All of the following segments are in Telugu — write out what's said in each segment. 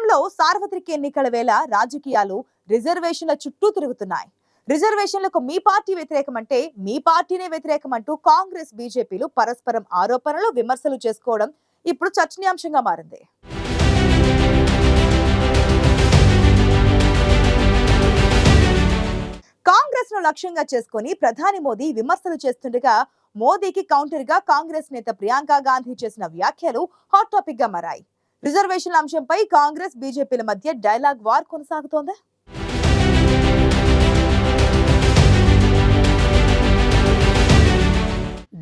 దేశంలో సార్వత్రిక ఎన్నికల వేళ రాజకీయాలు రిజర్వేషన్ల చుట్టూ తిరుగుతున్నాయి. రిజర్వేషన్లకు మీ పార్టీ వ్యతిరేకమంటే మీ పార్టీనే వ్యతిరేకమంటూ కాంగ్రెస్ బీజేపీలు పరస్పరం ఆరోపణలు విమర్శలు చేసుకోవడం ఇప్పుడు చర్చనీయాంశంగా మారింది. కాంగ్రెస్ను లక్ష్యంగా చేసుకుని ప్రధాని మోదీ విమర్శలు చేస్తుండగా మోదీకి కౌంటర్గా కాంగ్రెస్ నేత ప్రియాంక గాంధీ చేసిన వ్యాఖ్యలు హాట్ టాపిక్గా మారాయి. రిజర్వేషన్ల అంశంపై కాంగ్రెస్ బీజేపీల మధ్య డైలాగ్ వార్ కొనసాగుతోందా.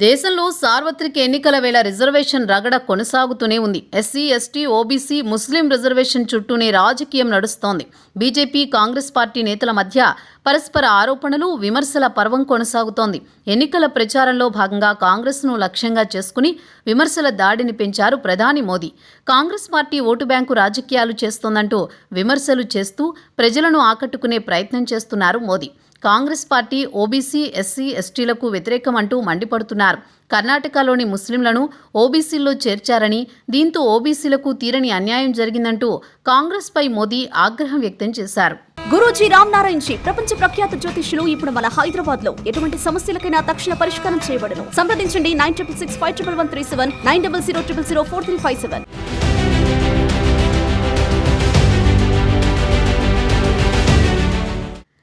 దేశంలో సార్వత్రిక ఎన్నికల వేళ రిజర్వేషన్ రగడ కొనసాగుతూనే ఉంది. ఎస్సీ ఎస్టీ ఓబీసీ ముస్లిం రిజర్వేషన్ చుట్టూనే రాజకీయం నడుస్తోంది. బీజేపీ కాంగ్రెస్ పార్టీ నేతల మధ్య పరస్పర ఆరోపణలు విమర్శల పర్వం కొనసాగుతోంది. ఎన్నికల ప్రచారంలో భాగంగా కాంగ్రెస్ను లక్ష్యంగా చేసుకుని విమర్శల దాడిని పెంచారు ప్రధాని Modi. Congress party vote bank రాజకీయాలు చేస్తోందంటూ విమర్శలు చేస్తూ ప్రజలను ఆకట్టుకునే ప్రయత్నం చేస్తున్నారు Modi. Congress party OBC SC ఎస్టీలకు వ్యతిరేకం అంటూ మండిపడుతున్నారు. కర్ణాటకలోని ముస్లింలను ఓబీసీల్లో చేర్చారని దీంతో ఓబీసీలకు తీరని అన్యాయం జరిగిందంటూ కాంగ్రెస్పై మోదీ ఆగ్రహం వ్యక్తం చేశారు. గురూజీ రామ్ నారాయణ్ జీ ప్రపంచ ప్రఖ్యాత జ్యోతిష్యులు ఇప్పుడు మన హైదరాబాద్లో ఎటువంటి సమస్యలకైనా తక్షణ పరిష్కారం చేయబడను. సంప్రదించండి nine triple six five triple one three seven nine double zero triple zero four three five seven.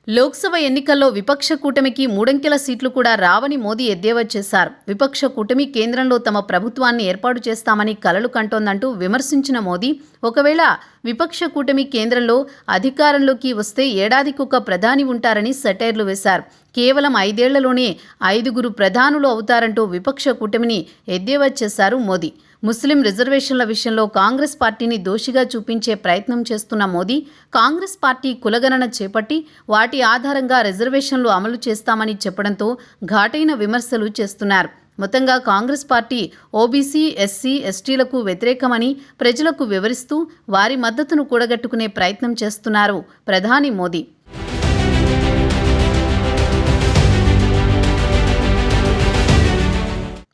Lok Sabha ఎన్నికల్లో విపక్ష కూటమికి మూడంకెల సీట్లు కూడా రావని మోదీ ఎద్దేవా చేశారు. విపక్ష కూటమి కేంద్రంలో తమ ప్రభుత్వాన్ని ఏర్పాటు చేస్తామని కలలు కంటోందంటూ విమర్శించిన మోదీ ఒకవేళ విపక్ష కూటమి కేంద్రంలో అధికారంలోకి వస్తే ఏడాదికొక ప్రధాని ఉంటారని సెటైర్లు వేశారు. కేవలం ఐదేళ్ళలోనే ఐదుగురు ప్రధానులు అవుతారంటూ విపక్ష కూటమిని ఎద్దేవా చేశారు మోదీ. ముస్లిం రిజర్వేషన్ల విషయంలో కాంగ్రెస్ పార్టీని దోషిగా చూపించే ప్రయత్నం చేస్తున్న మోదీ కాంగ్రెస్ పార్టీ కులగణన చేపట్టి వాటి ఆధారంగా రిజర్వేషన్లు అమలు చేస్తామని చెప్పడంతో ఘాటైన విమర్శలు చేస్తున్నారు. మొత్తంగా కాంగ్రెస్ పార్టీ ఓబీసీ ఎస్సీ ఎస్టీలకు వ్యతిరేకమని ప్రజలకు వివరిస్తూ వారి మద్దతును కూడగట్టుకునే ప్రయత్నం చేస్తున్నారు ప్రధాని మోదీ.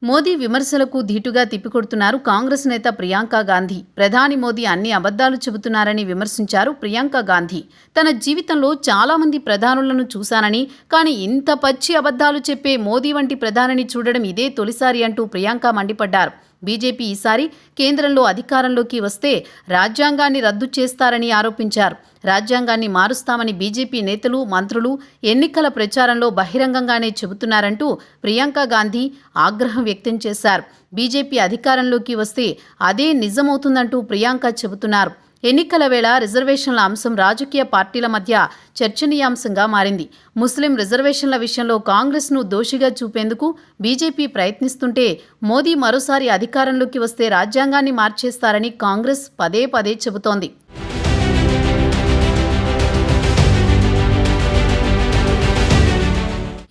మోదీ విమర్శలకు ధీటుగా తిప్పికొడుతున్నారు కాంగ్రెస్ నేత ప్రియాంక గాంధీ. ప్రధాని మోదీ అన్ని అబద్ధాలు చెబుతున్నారని విమర్శించారు ప్రియాంక గాంధీ. తన జీవితంలో చాలామంది ప్రధానులను చూశానని కానీ ఇంత పచ్చి అబద్ధాలు చెప్పే మోదీ వంటి ప్రధానిని చూడడం ఇదే తొలిసారి అంటూ ప్రియాంక మండిపడ్డారు. బీజేపీ ఈసారి కేంద్రంలో అధికారంలోకి వస్తే రాజ్యాంగాన్ని రద్దు చేస్తారని ఆరోపించారు. రాజ్యాంగాన్ని మారుస్తామని బీజేపీ నేతలు మంత్రులు ఎన్నికల ప్రచారంలో బహిరంగంగానే చెబుతున్నారంటూ ప్రియాంక గాంధీ ఆగ్రహం వ్యక్తం చేశారు. బీజేపీ అధికారంలోకి వస్తే అదే నిజమవుతుందంటూ ప్రియాంక చెబుతున్నారు. ఎన్నికల వేళ రిజర్వేషన్ల అంశం రాజకీయ పార్టీల మధ్య చర్చనీయాంశంగా మారింది. ముస్లిం రిజర్వేషన్ల విషయంలో కాంగ్రెస్ను దోషిగా చూపేందుకు బీజేపీ ప్రయత్నిస్తుంటే మోదీ మరోసారి అధికారంలోకి వస్తే రాజ్యాంగాన్ని మార్చేస్తారని కాంగ్రెస్ పదే పదే చెబుతోంది.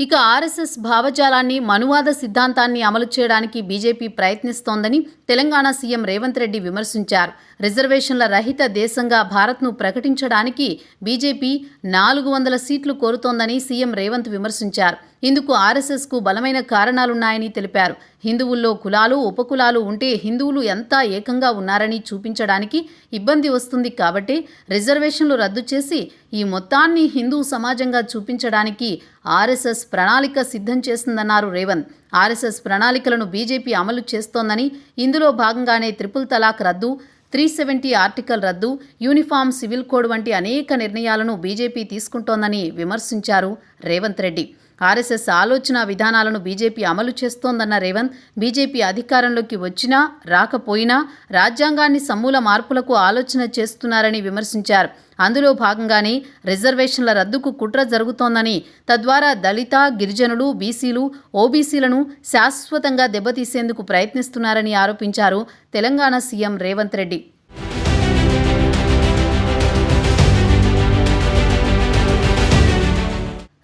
ఇక ఆర్ఎస్ఎస్ భావజాలాన్ని మనువాద సిద్ధాంతాన్ని అమలు చేయడానికి బీజేపీ ప్రయత్నిస్తోందని తెలంగాణ సీఎం రేవంత్ రెడ్డి విమర్శించారు. రిజర్వేషన్ల రహిత దేశంగా భారత్ను ప్రకటించడానికి బీజేపీ నాలుగు వందల సీట్లు కోరుతోందని సీఎం రేవంత్ విమర్శించారు. ఇందుకు ఆర్ఎస్ఎస్కు బలమైన కారణాలున్నాయని తెలిపారు. హిందువుల్లో కులాలు ఉపకులాలు ఉంటే హిందువులు ఎంత ఏకంగా ఉన్నారని చూపించడానికి ఇబ్బంది వస్తుంది కాబట్టి రిజర్వేషన్లు రద్దు చేసి ఈ మొత్తాన్ని హిందూ సమాజంగా చూపించడానికి ఆర్ఎస్ఎస్ ప్రణాళిక సిద్ధం చేసిందన్నారు రేవంత్. ఆర్ఎస్ఎస్ ప్రణాళికలను బీజేపీ అమలు చేస్తోందని ఇందులో భాగంగానే త్రిపుల్ తలాక్ రద్దు త్రీ సెవెంటీ ఆర్టికల్ రద్దు యూనిఫామ్ సివిల్ కోడ్ వంటి అనేక నిర్ణయాలను బీజేపీ తీసుకుంటోందని విమర్శించారు రేవంత్ రెడ్డి. ఆర్ఎస్ఎస్ ఆలోచన విధానాలను బీజేపీ అమలు చేస్తోందన్న రేవంత్ బీజేపీ అధికారంలోకి వచ్చినా రాకపోయినా రాజ్యాంగాన్ని సమూల మార్పులకు ఆలోచన చేస్తున్నారని విమర్శించారు. అందులో భాగంగానే రిజర్వేషన్ల రద్దుకు కుట్ర జరుగుతోందని తద్వారా దళిత గిరిజనులు బీసీలు ఓబీసీలను శాశ్వతంగా దెబ్బతీసేందుకు ప్రయత్నిస్తున్నారని ఆరోపించారు తెలంగాణ సీఎం రేవంత్ రెడ్డి.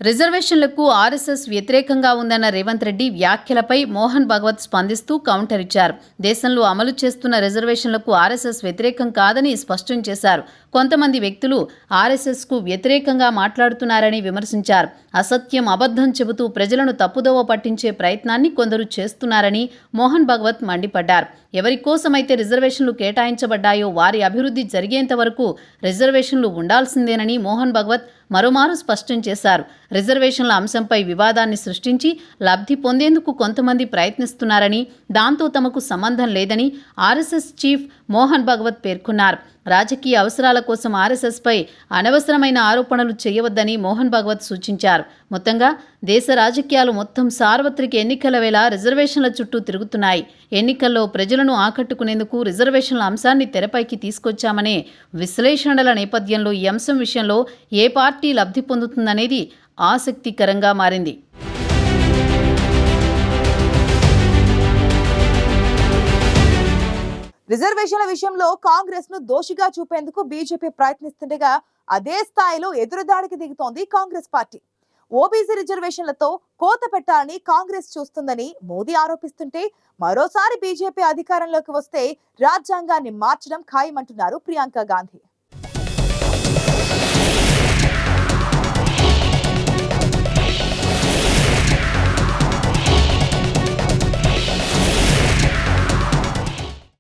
రిజర్వేషన్లకు ఆర్ఎస్ఎస్ వ్యతిరేకంగా ఉందన్న రేవంత్ రెడ్డి వ్యాఖ్యలపై మోహన్ భగవత్ స్పందిస్తూ కౌంటర్ ఇచ్చారు. దేశంలో అమలు చేస్తున్న రిజర్వేషన్లకు ఆర్ఎస్ఎస్ వ్యతిరేకం కాదని స్పష్టం చేశారు. కొంతమంది వ్యక్తులు ఆర్ఎస్ఎస్కు వ్యతిరేకంగా మాట్లాడుతున్నారని విమర్శించారు. అసత్యం అబద్ధం చెబుతూ ప్రజలను తప్పుదోవ పట్టించే ప్రయత్నాన్ని కొందరు చేస్తున్నారని మోహన్ భగవత్ మండిపడ్డారు. ఎవరి కోసమైతే రిజర్వేషన్లు కేటాయించబడ్డాయో వారి అభివృద్ధి జరిగేంత వరకు రిజర్వేషన్లు ఉండాల్సిందేనని మోహన్ భగవత్ మరోమారు స్పష్టం చేశారు. రిజర్వేషన్ల అంశంపై వివాదాన్ని సృష్టించి లబ్ధి పొందేందుకు కొంతమంది ప్రయత్నిస్తున్నారని దాంతో తమకు సంబంధం లేదని ఆర్ఎస్ఎస్ చీఫ్ మోహన్ భగవత్ పేర్కొన్నారు. రాజకీయ అవసరాల కోసం ఆర్ఎస్ఎస్పై అనవసరమైన ఆరోపణలు చేయవద్దని మోహన్ భగవత్ సూచించారు. మొత్తంగా దేశ రాజకీయాలు మొత్తం సార్వత్రిక ఎన్నికల వేళ రిజర్వేషన్ల చుట్టూ తిరుగుతున్నాయి. ఎన్నికల్లో ప్రజలను ఆకట్టుకునేందుకు రిజర్వేషన్ల అంశాన్ని తెరపైకి తీసుకొచ్చామనే విశ్లేషణల నేపథ్యంలో ఈ అంశం విషయంలో ఏ పార్టీ లబ్ధి పొందుతుందనేది ఆసక్తికరంగా మారింది. రిజర్వేషన్ల విషయంలో కాంగ్రెస్ను దోషిగా చూపేందుకు బీజేపీ ప్రయత్నిస్తుండగా అదే స్థాయిలో ఎదురుదాడికి దిగుతోంది కాంగ్రెస్ పార్టీ. ఓబీసీ రిజర్వేషన్లతో కోత పెట్టాలని కాంగ్రెస్ చూస్తుందని మోదీ ఆరోపిస్తుంటే మరోసారి బీజేపీ అధికారంలోకి వస్తే రాజ్యాంగాన్ని మార్చడం ఖాయమంటున్నారు ప్రియాంక గాంధీ.